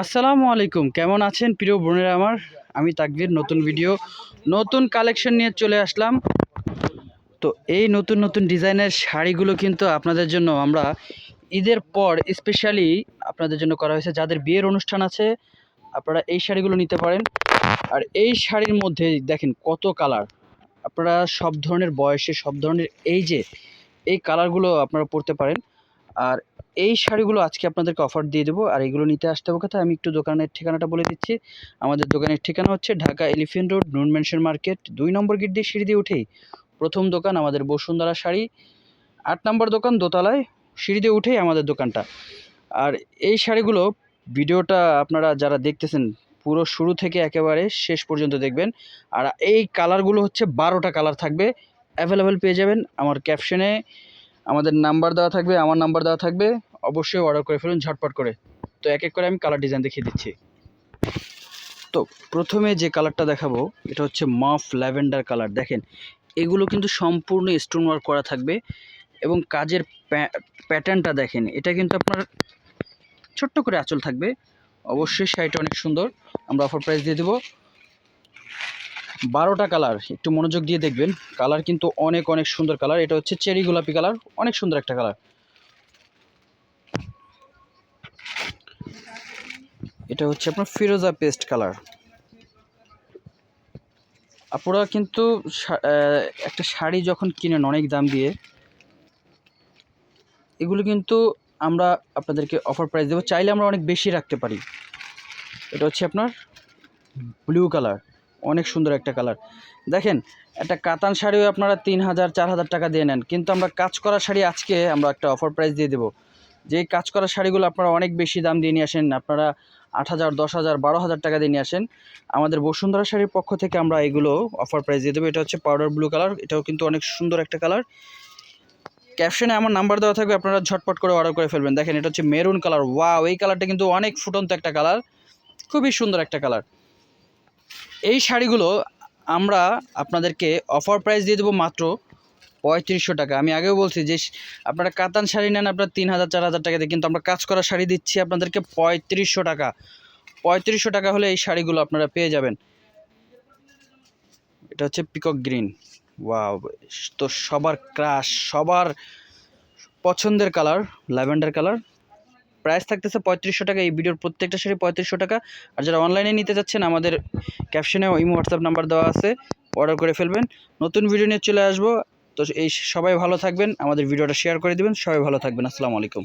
আসসালামু আলাইকুম। কেমন আছেন প্রিয় বোনেরা আমার? আমি তাকবির, নতুন ভিডিও নতুন কালেকশন নিয়ে চলে আসলাম। তো এই নতুন নতুন ডিজাইনের শাড়িগুলো কিন্তু আপনাদের জন্য আমরা ঈদের পর স্পেশালি আপনাদের জন্য করা হয়েছে। যাদের বিয়ের অনুষ্ঠান আছে, আপনারা এই শাড়িগুলো নিতে পারেন। আর এই শাড়ির মধ্যে দেখেন কত কালার আপনারা সব ধরনের বয়সে, সব ধরনের এই যে এই কালারগুলো আপনারা পরতে পারেন। আর এই শাড়িগুলো আজকে আপনাদেরকে অফার দিয়ে দেবো, আর এগুলো নিতে আসতে হবে কথা আমি একটু দোকানের ঠিকানাটা বলে দিচ্ছি। আমাদের দোকানের ঠিকানা হচ্ছে Dhaka elephant road, Noon mansion market, দুই নম্বর গেট দিয়ে সিঁড়ি দিয়ে উঠেই। প্রথম দোকান আমাদের বসুন্ধরা শাড়ি, আট নম্বর দোকান দোতলায় সিঁড়ি দিয়ে উঠেই আমাদের দোকানটা। আর এই শাড়িগুলো ভিডিওটা আপনারা যারা দেখতেছেন, পুরো শুরু থেকে একেবারে শেষ পর্যন্ত দেখবেন। আর এই কালারগুলো হচ্ছে বারোটা কালার থাকবে অ্যাভেলেবেল পেয়ে যাবেন। আমার ক্যাপশনে আমাদের নাম্বার দেওয়া থাকবে, আমার নাম্বার দেওয়া থাকবে। অবশ্যই অর্ডার করে ফেলুন, ঝটপট করে। তো এক এক করে আমি কালার ডিজাইন দেখিয়ে দিচ্ছি। তো প্রথমে যে কালারটা দেখাবো, এটা হচ্ছে মফ ল্যাভেন্ডার কালার দেখেন, এগুলো কিন্তু সম্পূর্ণ স্টোন ওয়ার্ক করা থাকবে এবং কাজের প্যাটার্নটা দেখেন, এটা কিন্তু আপনার ছোট্ট করে আঁচল থাকবে। অবশ্যই শাড়িটা অনেক সুন্দর। আমরা অফার প্রাইস দিয়ে দেবো। বারোটা কালার একটু মনোযোগ দিয়ে দেখবেন। কালার কিন্তু অনেক অনেক সুন্দর কালার এটা হচ্ছে চেরি গোলাপি কালার অনেক সুন্দর একটা কালার এটা হচ্ছে আপনার ফিরোজা পেস্ট কালার। আপনারা কিন্তু একটা শাড়ি যখন কিনেন অনেক দাম দিয়ে, এগুলো কিন্তু আমরা আপনাদেরকে অফার প্রাইস দেবো। চাইলে আমরা অনেক বেশি রাখতে পারি। এটা হচ্ছে আপনার ব্লু কালার অনেক সুন্দর একটা কালার দেখেন, একটা কাতান শাড়িও আপনারা তিন হাজার, চার হাজার টাকা দিয়ে নেন। কিন্তু আমরা কাজ করা শাড়ি আজকে আমরা একটা অফার প্রাইস দিয়ে দেবো। যেই কাজ করা শাড়িগুলো আপনারা অনেক বেশি দাম দিয়ে নিয়ে আসেন, আপনারা আট হাজার, দশ হাজার, বারো হাজার টাকা দিয়ে নিয়ে আসেন। আমাদের বসুন্ধরা শাড়ির পক্ষ থেকে আমরা এগুলো অফার প্রাইস দিয়ে দেবো। এটা হচ্ছে পাউডার ব্লু কালার এটাও কিন্তু অনেক সুন্দর একটা কালার ক্যাপশনে আমার নাম্বার দেওয়া থাকবে, আপনারা ঝটপট করে অর্ডার করে ফেলবেন। দেখেন, এটা হচ্ছে মেরুন কালার ওয়াও এই কালারটা কিন্তু অনেক ফুটন্ত একটা কালার খুবই সুন্দর একটা কালার এই শাড়িগুলো আমরা আপনাদেরকে অফার প্রাইস দিয়ে দেবো মাত্র পঁয়ত্রিশশো টাকা। আমি আগেও বলছি যে, আপনারা কাতান শাড়ি নেন, আপনার তিন হাজার, চার হাজার টাকা দিয়ে কিন্তু আমরা কাজ করা শাড়ি দিচ্ছি আপনাদেরকে পঁয়ত্রিশশো টাকা। পঁয়ত্রিশশো টাকা হলে এই শাড়িগুলো আপনারা পেয়ে যাবেন। এটা হচ্ছে পিকক গ্রিন। ওয়াও, তো সবার ক্রাশ, সবার পছন্দের কালার, ল্যাভেন্ডার কালার। প্রাইস থাকতেছে পঁয়ত্রিশশো টাকা, এই ভিডিওর প্রত্যেকটা শাড়ি পঁয়ত্রিশশো টাকা। আর যারা অনলাইনে নিতে চাচ্ছেন আমাদের ক্যাপশনে ইমো, হোয়াটসঅ্যাপ নাম্বার দেওয়া আছে, অর্ডার করে ফেলবেন। নতুন ভিডিও নিয়ে চলে আসব। তো এই সবাই ভালো থাকবেন, আমাদের ভিডিওটা শেয়ার করে দেবেন, সবাই ভালো থাকবেন, আসসালামু আলাইকুম।